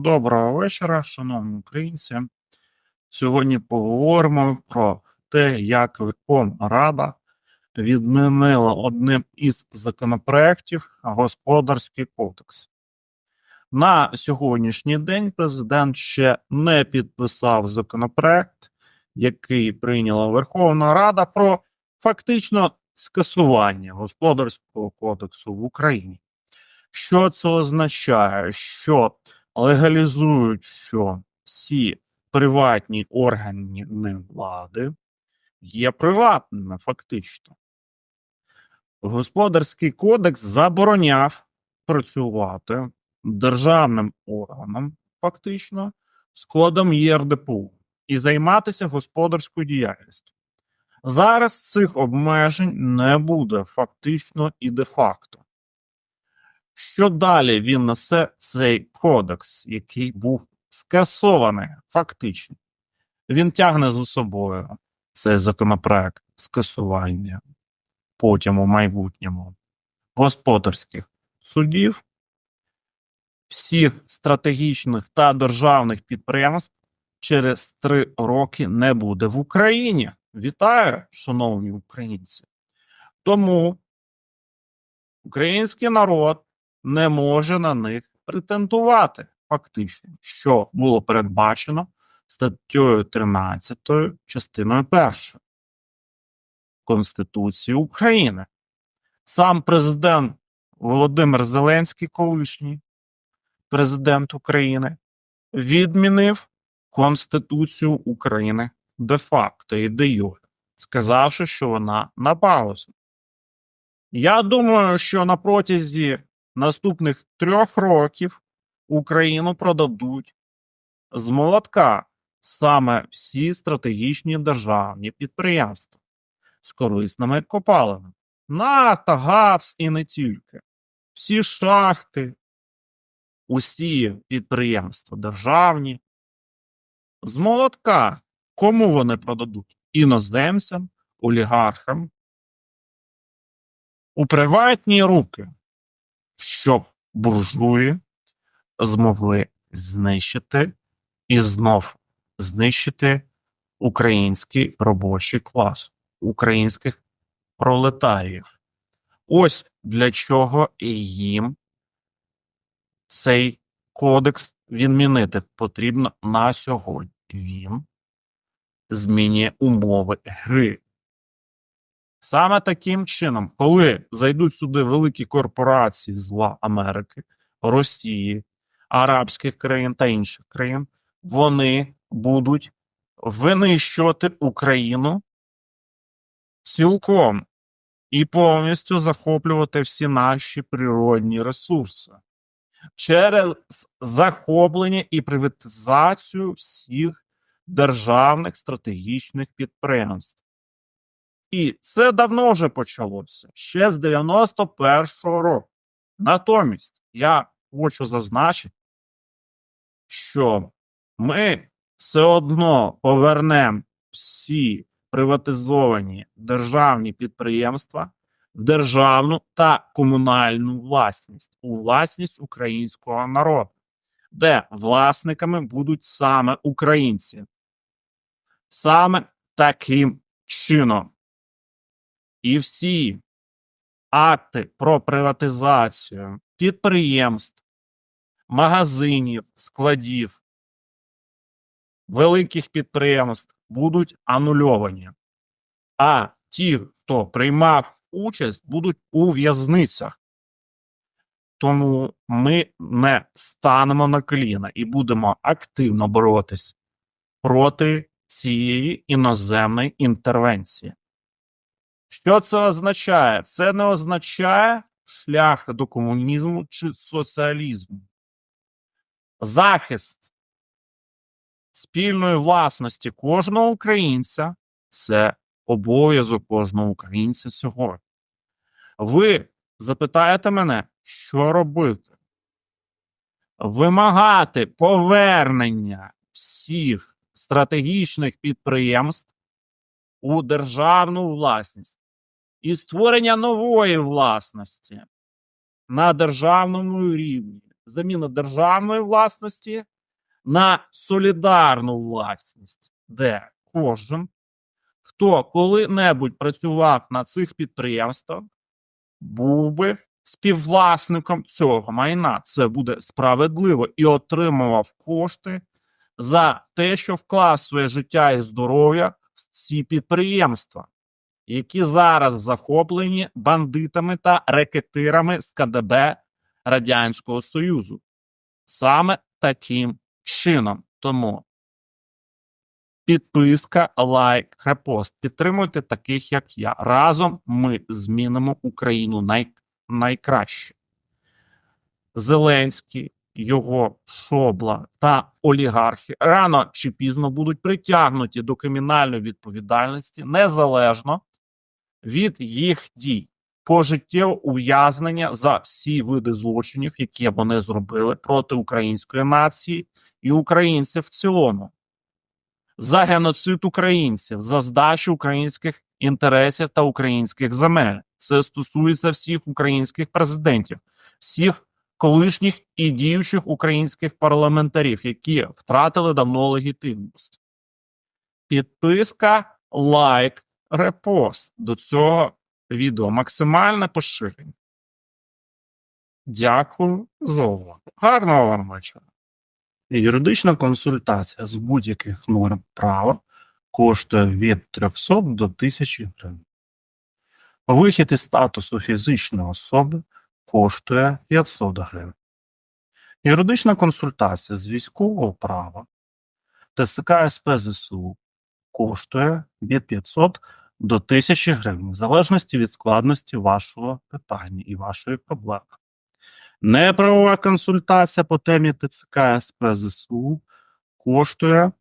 Доброго вечора, шановні українці. Сьогодні поговоримо про те, як Верховна Рада відмінила одним із законопроєктів Господарський кодекс. На сьогоднішній день президент ще не підписав законопроект, який прийняла Верховна Рада про фактично скасування Господарського кодексу в Україні. Що це означає? Що легалізують, що всі приватні органи влади є приватними, фактично. Господарський кодекс забороняв працювати державним органам, фактично, з кодом ЄРДПУ і займатися господарською діяльністю. Зараз цих обмежень не буде фактично і де-факто. Що далі він несе цей кодекс, який був скасований фактично? Він тягне за собою цей законопроект скасування потім у майбутньому господарських судів, всіх стратегічних та державних підприємств через три роки не буде в Україні. Вітаю, шановні українці. Тому український народ не може на них претендувати, фактично, що було передбачено статтею 13 частиною 1 Конституції України. Сам президент Володимир Зеленський, колишній президент України, відмінив Конституцію України де-факто і де юре, сказавши, що вона на паузу. Я думаю, що на протязі наступних трьох років Україну продадуть з молотка саме всі стратегічні державні підприємства з корисними копалинами. Нафта, газ і не тільки. Всі шахти, усі підприємства державні. З молотка кому вони продадуть? Іноземцям, олігархам, у приватні руки щоб буржуї змогли знищити і знов знищити український робочий клас, українських пролетаріїв. Ось для чого їм цей кодекс відмінити потрібно на сьогодні. Він змінює умови гри. Саме таким чином, коли зайдуть сюди великі корпорації зла Америки, Росії, Арабських країн та інших країн, вони будуть винищувати Україну цілком і повністю захоплювати всі наші природні ресурси через захоплення і приватизацію всіх державних стратегічних підприємств. І це давно вже почалося ще з 91-го року. Натомість я хочу зазначити, що ми все одно повернемо всі приватизовані державні підприємства в державну та комунальну власність у власність українського народу, де власниками будуть саме українці. Саме таким чином. І всі акти про приватизацію підприємств, магазинів, складів, великих підприємств будуть анульовані. А ті, хто приймав участь, будуть у в'язницях. Тому ми не станемо на коліна і будемо активно боротися проти цієї іноземної інтервенції. Що це означає? Це не означає шлях до комунізму чи соціалізму. Захист спільної власності кожного українця це обов'язок кожного українця сьогодні. Ви запитаєте мене, що робити? Вимагати повернення всіх стратегічних підприємств у державну власність і створення нової власності на державному рівні заміна державної власності на солідарну власність, де кожен, хто коли-небудь працював на цих підприємствах, був би співвласником цього майна. Це буде справедливо і отримував кошти за те, що вклав своє життя і здоров'я в ці підприємства, які зараз захоплені бандитами та рекетирами з КДБ Радянського Союзу. Саме таким чином. Тому підписка, лайк, репост. Підтримуйте таких, як я. Разом ми змінимо Україну най... найкраще. Зеленський, його шобла та олігархи рано чи пізно будуть притягнуті до кримінальної відповідальності незалежно від їх дій. Пожиттєве ув'язнення за всі види злочинів, які вони зробили проти української нації і українців в цілому, за геноцид українців, за здачу українських інтересів та українських земель. Це стосується всіх українських президентів, всіх колишніх і діючих українських парламентарів, які втратили давно легітимність. Підписка, лайк, репост до цього відео максимальне поширення. Дякую за увагу. Гарного вам вечора. Юридична консультація з будь-яких норм права коштує від 300 до 1000 гривень. Вихід із статусу фізичної особи коштує 500 гривень. Юридична консультація з військового права ТСК СП ЗСУ коштує від 500 до 1000 гривень, в залежності від складності вашого питання і вашої проблеми. Неправова консультація по темі ТЦК СП ЗСУ коштує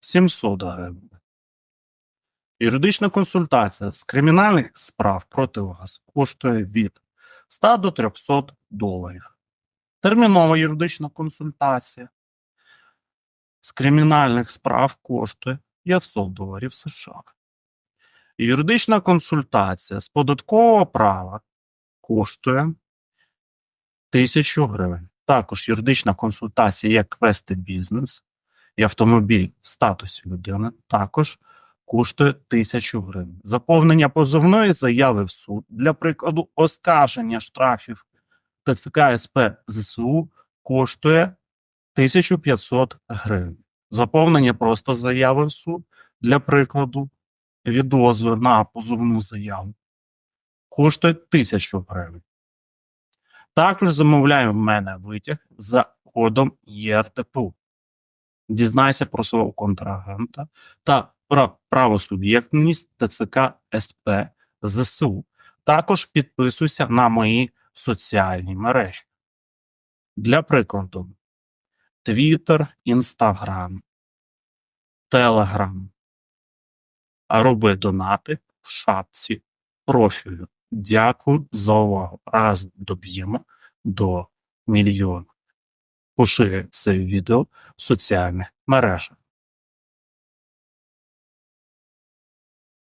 700 гривень. Юридична консультація з кримінальних справ проти вас коштує від 100 до 300 доларів. Термінова юридична консультація з кримінальних справ коштує 500 доларів США. Юридична консультація з податкового права коштує 1000 гривень. Також юридична консультація як вести бізнес і автомобіль в статусі людини також коштує 1000 гривень. Заповнення позовної заяви в суд для прикладу оскарження штрафів ТЦК СП ЗСУ коштує 1500 гривень. Заповнення просто заяви в суд для прикладу відозви на позовну заяву коштує 1000 гривень. Також замовляю в мене витяг за кодом ЄРТПУ. Дізнайся про свого контрагента та про правосуб'єктність ТЦК СП ЗСУ. Також підписуйся на мої соціальні мережі. Для прикладу: Twitter, Інстаграм, Телеграм. А роби донати в шапці профілю. Дякую за увагу. Раз доб'ємо до мільйона. Поширюй це відео в соціальних мережах.